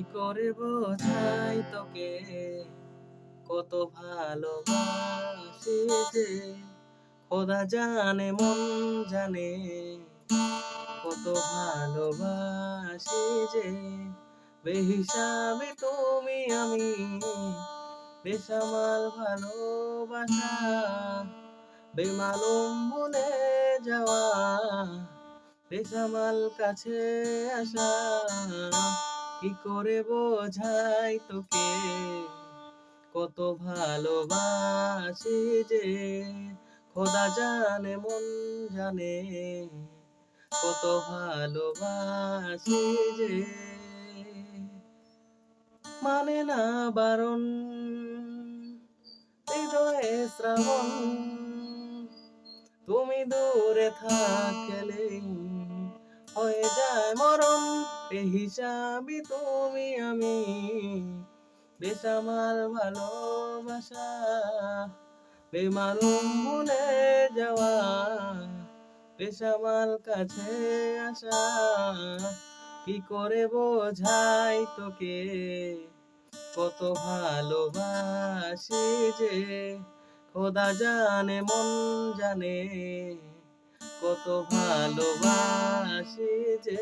কি করে বোঝাই তোকে। কত ভালোবাসি যে খোদা জানে, মন জানে। কত ভালোবাসি যে বেহিসাবে তুমি আমি। বেসামাল ভালোবাসা, বেমালুম ভুলে যাওয়া। বেসামাল কাছে আসা কি করে বোঝাই তোকে? কত ভালোবাসি যে খোদা জানে, মন জানে। কত ভালোবাসি যে মানে না বারণ, হৃদয়ে শ্রাবণ। তুমি দূরে থাকলে হয়ে যায় মরণ। এ হিসাবই তুমি, আমি বেসামাল ভালোবাসা। বেমালুম ভুলে যাওয়া বেসামাল কাছে আসা। কি করে বোঝাই তোকে? কত ভালোবাসি যে খোদা জানে, মন জানে। কত ভালোবাসি যে